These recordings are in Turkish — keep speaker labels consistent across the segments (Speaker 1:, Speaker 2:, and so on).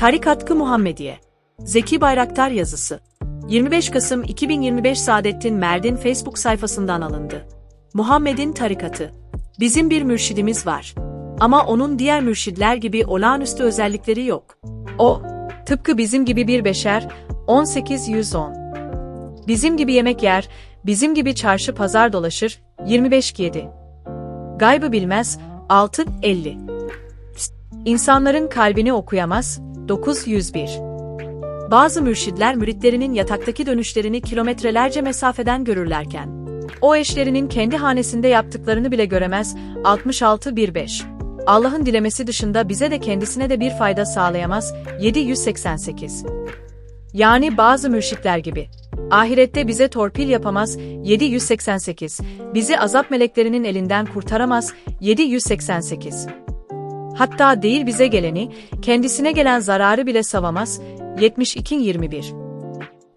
Speaker 1: Tarikatkı Muhammediye Zeki Bayraktar yazısı 25 Kasım 2025 Saadettin Merdin Facebook sayfasından alındı. Muhammed'in tarikatı Bizim bir mürşidimiz var. Ama onun diğer mürşidler gibi olağanüstü özellikleri yok. O, tıpkı bizim gibi bir beşer, 18-110. Bizim gibi yemek yer, bizim gibi çarşı pazar dolaşır, 25-7. Gaybı bilmez, 6-50. İnsanların kalbini okuyamaz, 901. Bazı mürşidler müritlerinin yataktaki dönüşlerini kilometrelerce mesafeden görürlerken, o eşlerinin kendi hanesinde yaptıklarını bile göremez, 66-15. Allah'ın dilemesi dışında bize de kendisine de bir fayda sağlayamaz, 788. Yani bazı mürşitler gibi. Ahirette bize torpil yapamaz, 788. Bizi azap meleklerinin elinden kurtaramaz, 788. Hatta değil bize geleni, kendisine gelen zararı bile savamaz, 72-21.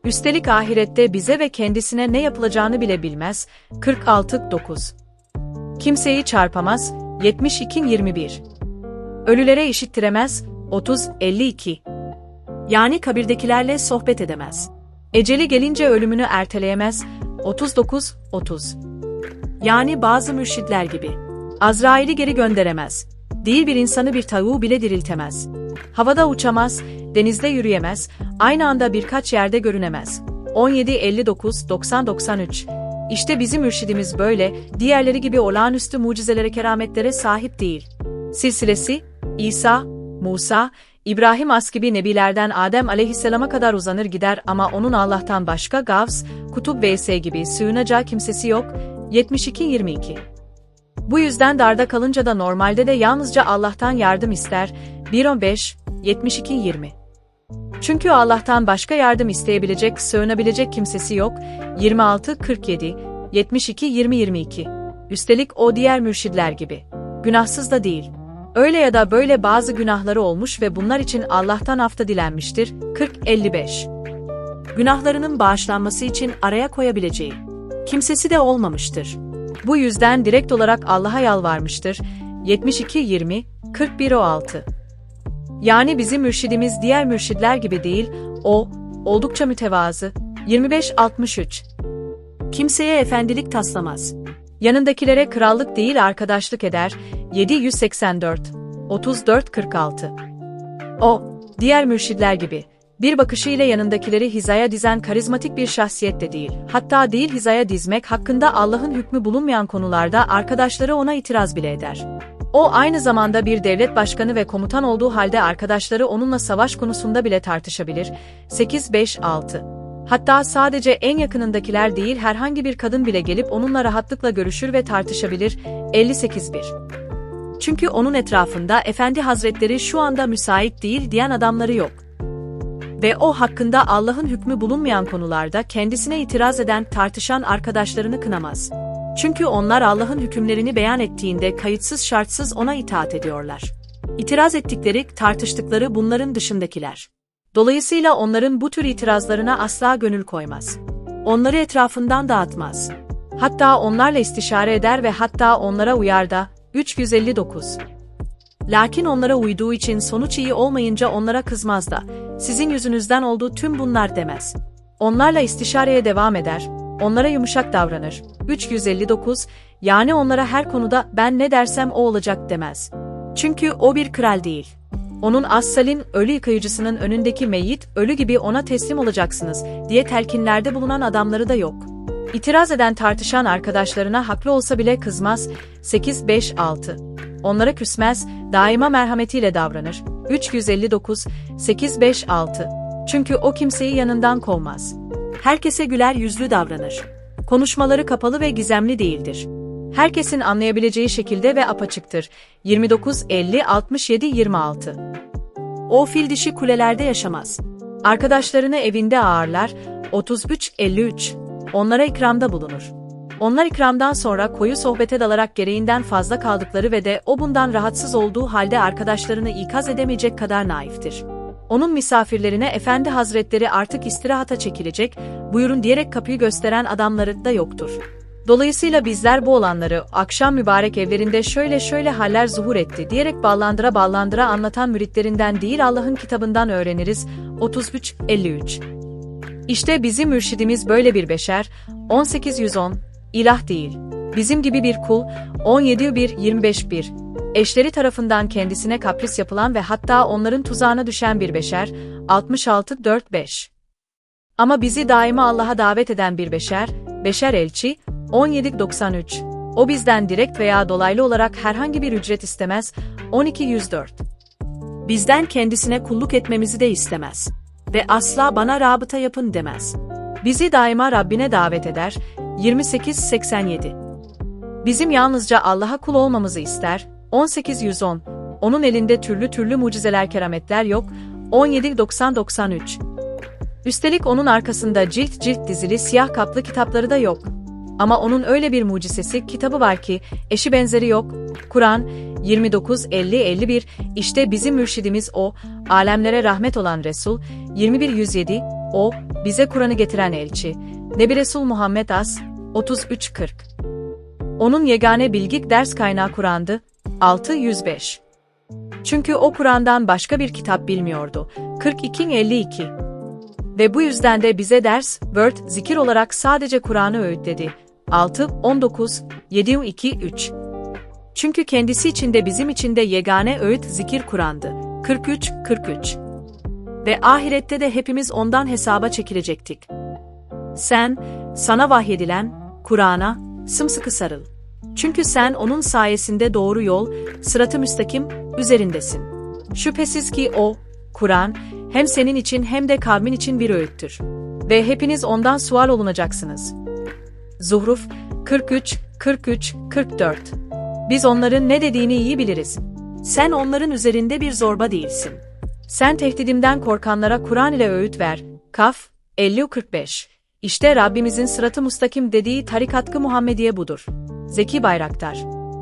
Speaker 1: Üstelik ahirette bize ve kendisine ne yapılacağını bile bilmez, 46-9. Kimseyi çarpamaz, 72-21. Ölülere işittiremez, 30-52. Yani kabirdekilerle sohbet edemez. Eceli gelince ölümünü erteleyemez, 39-30. Yani bazı mürşidler gibi. Azrail'i geri gönderemez. Değil bir insanı bir tavuğu bile diriltemez. Havada uçamaz, denizde yürüyemez, aynı anda birkaç yerde görünemez. 17-59-90-93 İşte bizim mürşidimiz böyle, diğerleri gibi olağanüstü mucizelere kerametlere sahip değil. Silsilesi, İsa, Musa, İbrahim As gibi nebilerden Adem aleyhisselama kadar uzanır gider ama onun Allah'tan başka Gavs, Kutup vs gibi sığınacağı kimsesi yok. 72-22 Bu yüzden darda kalınca da normalde de yalnızca Allah'tan yardım ister. 1-15, 72-20 Çünkü Allah'tan başka yardım isteyebilecek, sığınabilecek kimsesi yok. 26-47, 72-20-22 Üstelik o diğer mürşidler gibi. Günahsız da değil. Öyle ya da böyle bazı günahları olmuş ve bunlar için Allah'tan afta dilenmiştir. 40-55 Günahlarının bağışlanması için araya koyabileceği. Kimsesi de olmamıştır. Bu yüzden direkt olarak Allah'a yalvarmıştır. 72-20, 41-16 Yani bizim mürşidimiz diğer mürşidler gibi değil, o, oldukça mütevazı. 25-63 Kimseye efendilik taslamaz. Yanındakilere krallık değil arkadaşlık eder. 784 34 46 O, diğer mürşidler gibi, bir bakışıyla yanındakileri hizaya dizen karizmatik bir şahsiyet de değil. Hatta değil hizaya dizmek hakkında Allah'ın hükmü bulunmayan konularda arkadaşları ona itiraz bile eder. O aynı zamanda bir devlet başkanı ve komutan olduğu halde arkadaşları onunla savaş konusunda bile tartışabilir. 8-5-6 Hatta sadece en yakınındakiler değil herhangi bir kadın bile gelip onunla rahatlıkla görüşür ve tartışabilir. 58-1 Çünkü onun etrafında Efendi Hazretleri şu anda müsait değil diyen adamları yok. Ve o hakkında Allah'ın hükmü bulunmayan konularda kendisine itiraz eden, tartışan arkadaşlarını kınamaz. Çünkü onlar Allah'ın hükümlerini beyan ettiğinde kayıtsız şartsız ona itaat ediyorlar. İtiraz ettikleri, tartıştıkları bunların dışındakiler. Dolayısıyla onların bu tür itirazlarına asla gönül koymaz. Onları etrafından dağıtmaz. Hatta onlarla istişare eder ve hatta onlara uyar da 359. Lakin onlara uyduğu için sonuç iyi olmayınca onlara kızmaz da, sizin yüzünüzden oldu tüm bunlar demez. Onlarla istişareye devam eder, onlara yumuşak davranır. 359, yani onlara her konuda ben ne dersem o olacak demez. Çünkü o bir kral değil. Onun Assal'in ölü yıkayıcısının önündeki meyyit ölü gibi ona teslim olacaksınız diye telkinlerde bulunan adamları da yok. İtiraz eden tartışan arkadaşlarına haklı olsa bile kızmaz. 8-5-6 Onlara küsmez, daima merhametiyle davranır. 359 8-5-6 Çünkü o kimseyi yanından kovmaz. Herkese güler yüzlü davranır. Konuşmaları kapalı ve gizemli değildir. Herkesin anlayabileceği şekilde ve apaçıktır. 29 50 67 26 O fil dişi kulelerde yaşamaz. Arkadaşlarını evinde ağırlar. 33 53 Onlara ikramda bulunur. Onlar ikramdan sonra koyu sohbete dalarak gereğinden fazla kaldıkları ve de o bundan rahatsız olduğu halde arkadaşlarını ikaz edemeyecek kadar naiftir. Onun misafirlerine Efendi Hazretleri artık istirahata çekilecek, buyurun diyerek kapıyı gösteren adamları da yoktur. Dolayısıyla bizler bu olanları akşam mübarek evlerinde şöyle şöyle haller zuhur etti diyerek ballandıra ballandıra anlatan müritlerinden değil Allah'ın kitabından öğreniriz. 33-53 İşte bizim mürşidimiz böyle bir beşer, 1810, ilah değil. Bizim gibi bir kul, 17-1-25-1, eşleri tarafından kendisine kapris yapılan ve hatta onların tuzağına düşen bir beşer, 66-4-5. Ama bizi daima Allah'a davet eden bir beşer, beşer elçi, 1793. O bizden direkt veya dolaylı olarak herhangi bir ücret istemez, 12104. Bizden kendisine kulluk etmemizi de istemez. Ve asla bana rabıta yapın demez. Bizi daima Rabbine davet eder, 2887. Bizim yalnızca Allah'a kul olmamızı ister, 18110. Onun elinde türlü türlü mucizeler kerametler yok, 1790-93. Üstelik onun arkasında cilt cilt dizili siyah kaplı kitapları da yok. Ama onun öyle bir mucizesi kitabı var ki eşi benzeri yok. Kur'an 29-50-51 işte bizim mürşidimiz o, alemlere rahmet olan Resul 21-107 o, bize Kur'an'ı getiren elçi. Nebi Resul Muhammed As 33-40 Onun yegane bilgik ders kaynağı Kur'an'dı 6-105 Çünkü o Kur'an'dan başka bir kitap bilmiyordu. 42-52 ve bu yüzden de bize ders, word, zikir olarak sadece Kur'an'ı öğütledi. 6, 19, 7, 2, 3. Çünkü kendisi için de bizim için de yegane öğüt zikir Kur'an'dı. 43, 43. Ve ahirette de hepimiz ondan hesaba çekilecektik. Sen, sana vahyedilen, Kur'an'a, sımsıkı sarıl. Çünkü sen onun sayesinde doğru yol, sıratı müstakim, üzerindesin. Şüphesiz ki o, Kur'an, hem senin için hem de kavmin için bir öğüttür. Ve hepiniz ondan sual olunacaksınız. Zuhruf 43, 43, 44 Biz onların ne dediğini iyi biliriz. Sen onların üzerinde bir zorba değilsin. Sen tehdidimden korkanlara Kur'an ile öğüt ver. Kaf 50-45 İşte Rabbimizin sıratı mustakim dediği tarikatkı Muhammediye budur. Zeki Bayraktar